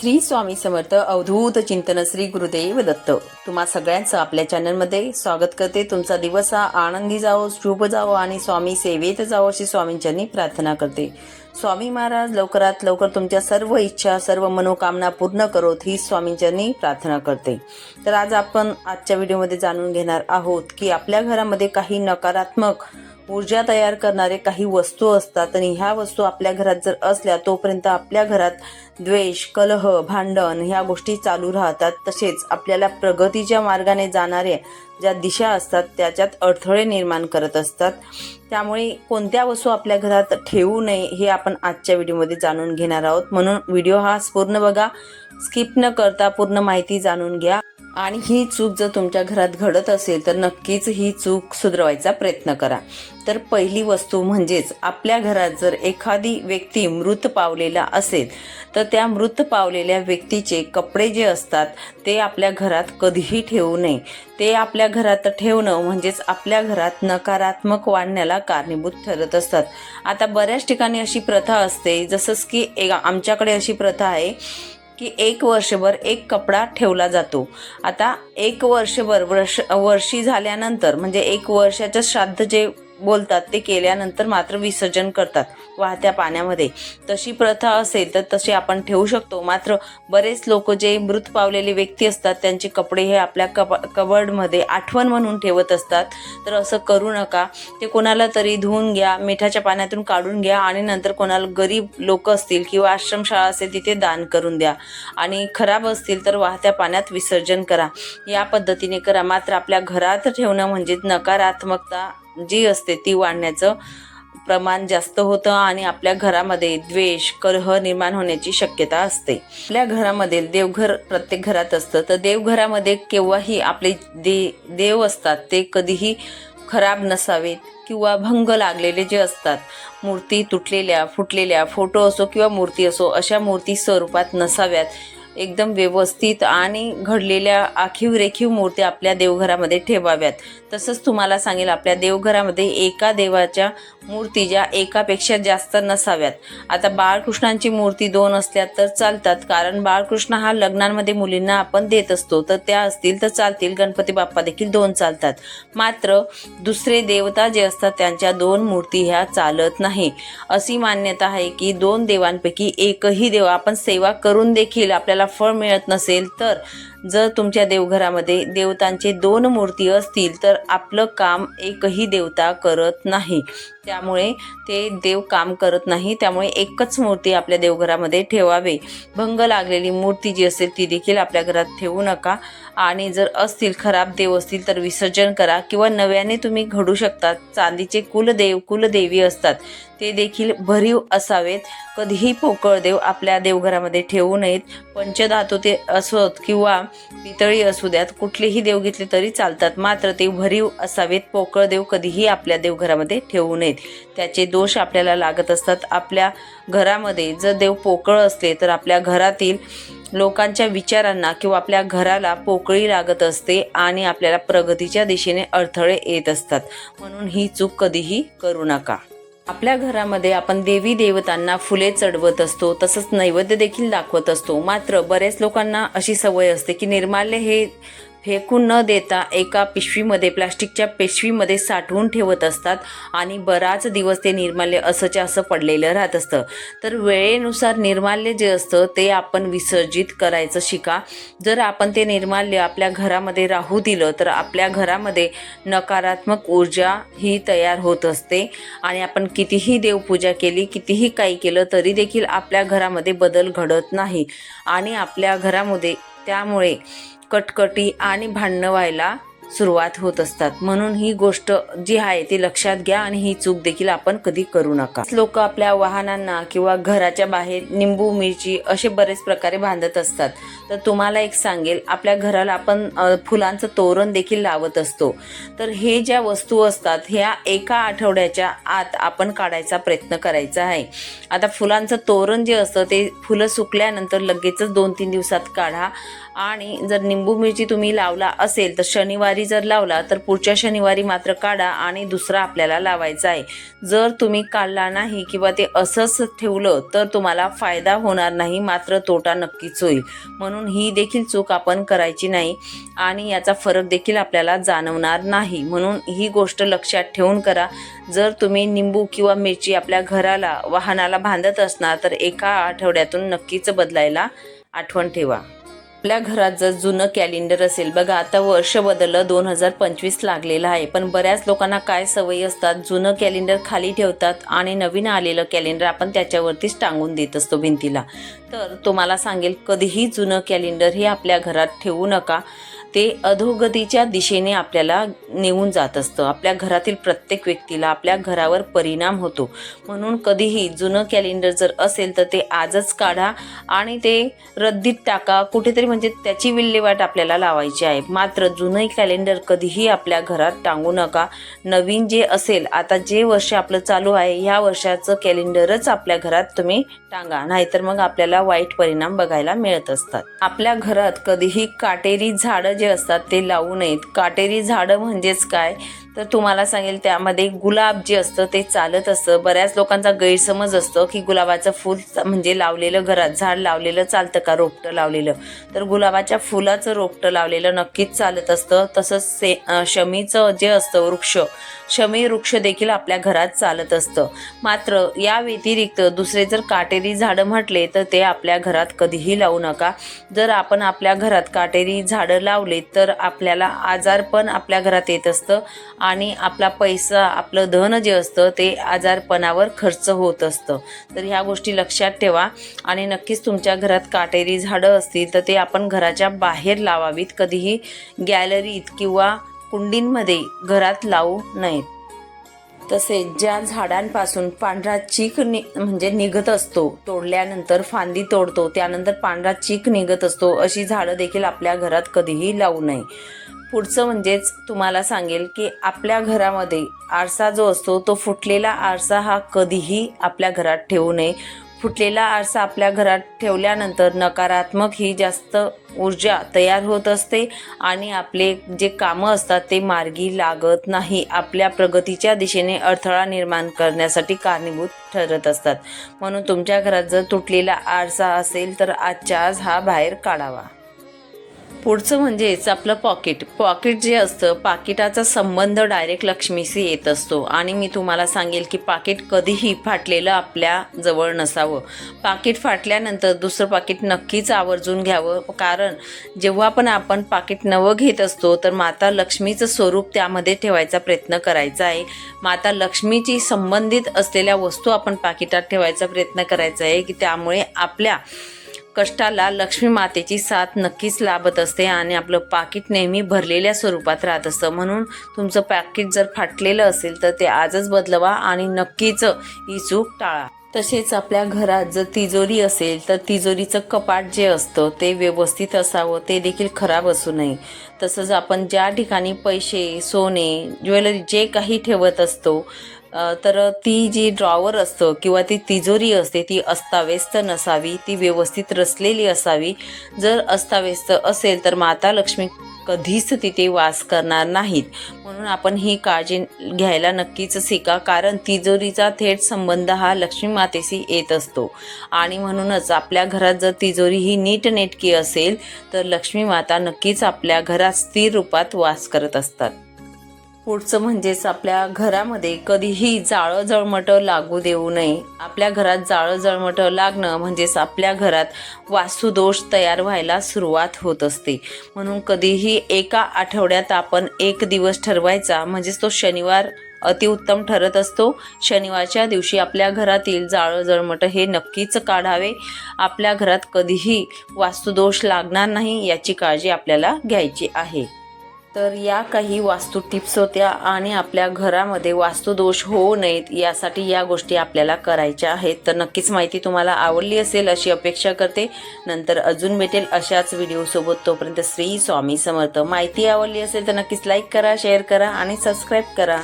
श्री स्वामी समर्थ अवधूत चिंतन श्री गुरुदेव दत्त. तुम्हा सगळ्यांचं आपल्या चॅनलमध्ये स्वागत करते. तुमचा दिवस हा आनंदी जावो शुभ जावो आणि स्वामी सेवेत जावो अशी स्वामींच्यांनी प्रार्थना करते. स्वामी महाराज लवकरात लवकर तुमच्या सर्व इच्छा सर्व मनोकामना पूर्ण करोत ही स्वामींच्यांनी प्रार्थना करते. तर आज आपण आजच्या व्हिडिओमध्ये जाणून घेणार आहोत की आपल्या घरामध्ये काही नकारात्मक ऊर्जा तयार करणारे काही वस्तू असतात आणि ह्या वस्तू आपल्या घरात जर असल्या तोपर्यंत आपल्या घरात द्वेष कलह भांडण ह्या गोष्टी चालू राहतात. तसेच आपल्याला प्रगतीच्या मार्गाने जाणाऱ्या ज्या दिशा असतात त्याच्यात अडथळे निर्माण करत असतात. त्यामुळे कोणत्या वस्तू आपल्या घरात ठेवू नये हे आपण आजच्या व्हिडिओमध्ये जाणून घेणार आहोत. म्हणून व्हिडिओ हा पूर्ण बघा स्किप न करता पूर्ण माहिती जाणून घ्या. आणि ही चूक जर तुमच्या घरात घडत असेल तर नक्कीच ही चूक सुधरवायचा प्रयत्न करा. तर पहिली वस्तू म्हणजेच आपल्या घरात जर एखादी व्यक्ती मृत पावलेला असेल तर त्या मृत पावलेल्या व्यक्तीचे कपडे जे असतात ते आपल्या घरात कधीही ठेवू नये. ते आपल्या घरात ठेवणं म्हणजेच आपल्या घरात नकारात्मक वाढण्याला कारणीभूत ठरत असतात. आता बऱ्याच ठिकाणी अशी प्रथा असते जसंच की एक आमच्याकडे अशी प्रथा आहे की एक वर्षभर एक कपडा ठेवला जातो. आता एक वर्षभर वर्ष वर्षी झाल्यानंतर म्हणजे एक वर्षाचं श्राद्ध जे बोलतात ते केल्यानंतर मात्र विसर्जन करतात वाहत्या पाण्यामध्ये. तशी प्रथा असेल तर तशी आपण ठेवू शकतो. मात्र बरेच लोक जे मृत पावलेले व्यक्ती असतात त्यांचे कपडे हे आपल्या कप कबडमध्ये आठवण म्हणून ठेवत असतात. तर असं करू नका. ते कोणाला तरी धुवून घ्या मिठाच्या पाण्यातून काढून घ्या आणि नंतर कोणाला गरीब लोक असतील किंवा आश्रमशाळा असेल तिथे दान करून द्या. आणि खराब असतील तर वाहत्या पाण्यात विसर्जन करा. या पद्धतीने करा. मात्र आपल्या घरात ठेवणं म्हणजे नकारात्मकता जी असते ती वाढण्याचं प्रमाण जास्त होतं आणि आपल्या घरामध्ये द्वेष कलह निर्माण होण्याची शक्यता असते. आपल्या घरामध्ये देवघर प्रत्येक घरात असतं. तर देवघरामध्ये केव्हाही आपले दे देव असतात ते कधीही खराब नसावेत किंवा भंग लागलेले जे असतात मूर्ती तुटलेल्या फुटलेल्या फोटो असो किंवा मूर्ती असो अशा मूर्ती स्वरूपात नसाव्यात. एकदम व्यवस्थित आणि घडलेल्या आखीव रेखीव मूर्ती आपल्या देवघरामध्ये ठेवाव्यात. तसंच तुम्हाला सांगेल आपल्या देवघरामध्ये एका देवाच्या मूर्ती ज्या एकापेक्षा जास्त नसाव्यात. आता बाळकृष्णांची मूर्ती दोन असल्या तर चालतात कारण बाळकृष्ण हा लग्नांमध्ये मुलींना आपण देत असतो. तर त्या असतील तर चालतील. गणपती बाप्पा देखील दोन चालतात. मात्र दुसरे देवता जे असतात त्यांच्या दोन मूर्ती ह्या चालत नाही. अशी मान्यता आहे की दोन देवांपैकी एकही देव आपण सेवा करून देखील आपल्याला फळ मिळत नसेल तर जर तुमच्या देवघरामध्ये देवतांचे दोन मूर्ती असतील तर आपलं काम एकही देवता करत नाही. त्यामुळे ते देव काम करत नाही. त्यामुळे एकच मूर्ती आपल्या देवघरामध्ये ठेवावे. भंग लागलेली मूर्ती जी असेल ती देखील आपल्या घरात ठेवू नका. आणि जर असतील खराब देव असतील तर विसर्जन करा. किंवा नव्याने तुम्ही घडू शकता. चांदीचे कुलदेव कुलदेवी असतात. ते देखील भरीव असावेत. कधीही पोकळ देव आपल्या देवघरामध्ये ठेवू नयेत. पंचधातू ते असोत किंवा पितळी असू द्यात. कुठलेही देव घेतले तरी चालतात. मात्र ते भरीव असावेत. पोकळ देव कधीही आपल्या देवघरामध्ये ठेवू नयेत. त्याचे दोष आपल्याला लागत असतात. आपल्या घरामध्ये जर देव पोकळ असले तर आपल्या घरातील लोकांच्या विचारांना किंवा आपल्या घराला पोकळी लागत असते आणि आपल्याला प्रगतीच्या दिशेने अडथळे येत असतात. म्हणून ही चूक कधीही करू नका. आपल्या घरामध्ये आपण देवी देवतांना फुले चढवत असतो तसंच नैवेद्य देखील दाखवत असतो. मात्र बऱ्याच लोकांना अशी सवय असते की निर्माल्य हे फेकून न देता एका पिशवीमध्ये प्लास्टिकच्या पिशवीमध्ये साठवून ठेवत असतात आणि बराच दिवस ते निर्माल्य असंच्या असं पडलेलं राहत असतं. तर वेळेनुसार निर्माल्य जे असतं ते आपण विसर्जित करायचं शिका. जर आपण ते निर्माल्य आपल्या घरामध्ये राहू दिलं तर आपल्या घरामध्ये नकारात्मक ऊर्जा ही तयार होत असते आणि आपण कितीही देवपूजा केली कितीही काही केलं तरी देखील आपल्या घरामध्ये बदल घडत नाही. आणि आपल्या घरामध्ये त्यामुळे कटकटी आणि भांडणं व्हायला सुरुवात होत असतात. म्हणून ही गोष्ट जी आहे ती लक्षात घ्या आणि ही चूक देखील आपण कधी करू नका. लोक आपल्या वाहनांना किंवा घराच्या बाहेर निंबू मिरची असे बरेच प्रकारे बांधत असतात. तर तुम्हाला एक सांगेल आपल्या घराला आपण फुलांचं तोरण देखील लावत असतो. तर हे ज्या वस्तू असतात ह्या एका आठवड्याच्या आत आपण काढायचा प्रयत्न करायचा आहे. आता फुलांचं तोरण जे असतं ते फुलं सुकल्यानंतर लगेचच दोन तीन दिवसात काढा. आणि जर निंबू मिरची तुम्ही लावला असेल तर शनिवारी जर लावला तर पुढच्या शनिवारी मात्र काढा आणि दुसरा आपल्याला लावायचा आहे. जर तुम्ही काढला नाही किंवा ते असंच ठेवलं तर तुम्हाला फायदा होणार नाही मात्र तोटा नक्कीच होईल. म्हणून ही देखील चूक आपण करायची नाही आणि याचा फरक देखील आपल्याला जाणवणार नाही. म्हणून ही गोष्ट लक्षात ठेवून करा. जर तुम्ही निंबू किंवा मिरची आपल्या घराला वाहनाला बांधत असणार तर एका आठवड्यातून नक्कीच बदलायला आठवण ठेवा. आपल्या घरात जर जुनं कॅलेंडर असेल बघा आता वर्ष बदललं दोन हजार पंचवीस लागलेलं आहे. पण बऱ्याच लोकांना काय सवयी असतात? जुनं कॅलेंडर खाली ठेवतात आणि नवीन आलेलं कॅलेंडर आपण त्याच्यावरतीच टांगून देत असतो भिंतीला. तर तुम्हाला सांगेल कधीही जुनं कॅलेंडर हे आपल्या घरात ठेवू नका. ते अधोगतीच्या दिशेने आपल्याला नेऊन जात असतं. आपल्या घरातील प्रत्येक व्यक्तीला आपल्या घरावर परिणाम होतो. म्हणून कधीही जुनं कॅलेंडर जर असेल तर ते आजच काढा आणि ते रद्दीत टाका. कुठेतरी म्हणजे त्याची विल्हेवाट आपल्याला लावायची आहे. मात्र जुनं कॅलेंडर कधीही आपल्या घरात टांगू नका. नवीन जे असेल आता जे वर्ष आपलं चालू आहे ह्या वर्षाचं कॅलेंडरच आपल्या घरात तुम्ही टांगा. नाहीतर मग आपल्याला वाईट परिणाम बघायला मिळत असतात. आपल्या घरात कधीही काटेरी झाडं जे असतात ते लावू नयेत. काटेरी झाडं म्हणजेच काय? तर तुम्हाला सांगेल त्यामध्ये गुलाब जे असतं ते चालत असतं. बऱ्याच लोकांचा गैरसमज असतो की गुलाबाचं फूल म्हणजे लावलेलं घरात झाड लावलेलं चालतं का? रोपटं लावलेलं. तर गुलाबाच्या फुलाचं रोपटं लावलेलं नक्कीच चालत असतं. तसंच से शमीचं जे असतं वृक्ष शमी वृक्ष देखील आपल्या घरात चालत असतं. मात्र या व्यतिरिक्त दुसरे जर काटेरी झाडं म्हटले तर ते आपल्या घरात कधीही लावू नका. जर आपण आपल्या घरात काटेरी झाडं लावले तर आपल्याला आजार पण आपल्या घरात येत असतं. आणि आपला पैसा आपलं धन जे असतं ते आजारपणावर खर्च होत असतं. तर ह्या गोष्टी लक्षात ठेवा. आणि नक्कीच तुमच्या घरात काटेरी झाडं असतील तर ते आपण घराच्या बाहेर लावावीत. कधीही गॅलरीत किंवा कुंडींमध्ये घरात लावू नयेत. तसेच ज्या झाडांपासून पांढरा चीक नि म्हणजे निघत असतो तोडल्यानंतर फांदी तोडतो त्यानंतर पांढरा चीक निघत असतो अशी झाडं देखील आपल्या घरात कधीही लावू नये. पुढचं म्हणजेच तुम्हाला सांगेल की आपल्या घरामध्ये आरसा जो असतो तो फुटलेला आरसा हा कधीही आपल्या घरात ठेवू नये. फुटलेला आरसा आपल्या घरात ठेवल्यानंतर नकारात्मक ही जास्त ऊर्जा तयार होत असते आणि आपले जे कामं असतात ते मार्गी लागत नाही. आपल्या प्रगतीच्या दिशेने अडथळा निर्माण करण्यासाठी कारणीभूत ठरत असतात. म्हणून तुमच्या घरात जर तुटलेला आरसा असेल तर आजच्या आज हा बाहेर काढावा. पुढचं म्हणजेच आपलं पॉकेट पॉकेट जे असतं पाकिटाचा संबंध डायरेक्ट लक्ष्मीशी येत असतो. आणि मी तुम्हाला सांगेल की पाकिट कधीही फाटलेलं आपल्या जवळ नसावं. पाकिट फाटल्यानंतर दुसरं पाकिट नक्कीच आवर्जून घ्यावं. कारण जेव्हा पण आपण पाकिट नवं घेत असतो तर माता लक्ष्मीचं स्वरूप त्यामध्ये ठेवायचा प्रयत्न करायचा आहे. माता लक्ष्मीची संबंधित असलेल्या वस्तू आपण पाकिटात ठेवायचा प्रयत्न करायचा आहे की त्यामुळे आपल्या कष्टाला लक्ष्मी मातेची साथ नक्कीच लाभत असते आणि आपलं पाकिट नेहमी भरलेल्या स्वरूपात राहत असतं. म्हणून तुमचं पाकिट जर फाटलेलं असेल तर ते आजच बदलवा आणि नक्कीच ही चूक टाळा. तसेच आपल्या घरात जर तिजोरी असेल तर तिजोरीचं कपाट जे असतं ते व्यवस्थित असावं ते देखील खराब असू नये. तसंच आपण ज्या ठिकाणी पैसे सोने ज्वेलरी जे काही ठेवत असतो तर ती जी ड्रॉवर असतं किंवा ती तिजोरी असते ती अस्ताव्यस्त नसावी ती व्यवस्थित रचलेली असावी. जर अस्ताव्यस्त असेल तर माता लक्ष्मी कधीच तिथे वास करणार नाहीत. म्हणून आपण ही काळजी घ्यायला नक्कीच शिका कारण तिजोरीचा थेट संबंध हा लक्ष्मी मातेशी येत असतो. आणि म्हणूनच आपल्या घरात जर तिजोरी ही नीटनेटकी असेल तर लक्ष्मी माता नक्कीच आपल्या घरात स्थिर रूपात वास करत असतात. पुढचं म्हणजेच आपल्या घरामध्ये कधीही जाळं जळमटं लागू देऊ नये. आपल्या घरात जाळं जळमटं लागणं म्हणजेच आपल्या घरात वास्तुदोष तयार व्हायला सुरुवात होत असते. म्हणून कधीही एका आठवड्यात आपण एक दिवस ठरवायचा म्हणजेच तो शनिवार अतिउत्तम ठरत असतो. शनिवारच्या दिवशी आपल्या घरातील जाळं जळमट हे नक्कीच काढावे. आपल्या घरात कधीही वास्तुदोष लागणार नाही याची काळजी आपल्याला घ्यायची आहे. तर या काही वास्तू टिप्स होत्या आणि आपल्या घरामध्ये वास्तुदोष होऊ नयेत यासाठी या गोष्टी आपल्याला करायच्या आहेत. तर नक्कीच माहिती तुम्हाला आवडली असेल अशी अपेक्षा करते. नंतर अजून भेटेल अशाच व्हिडिओसोबत तोपर्यंत श्री स्वामी समर्थ. माहिती आवडली असेल तर नक्कीच लाईक करा शेअर करा आणि सबस्क्राईब करा.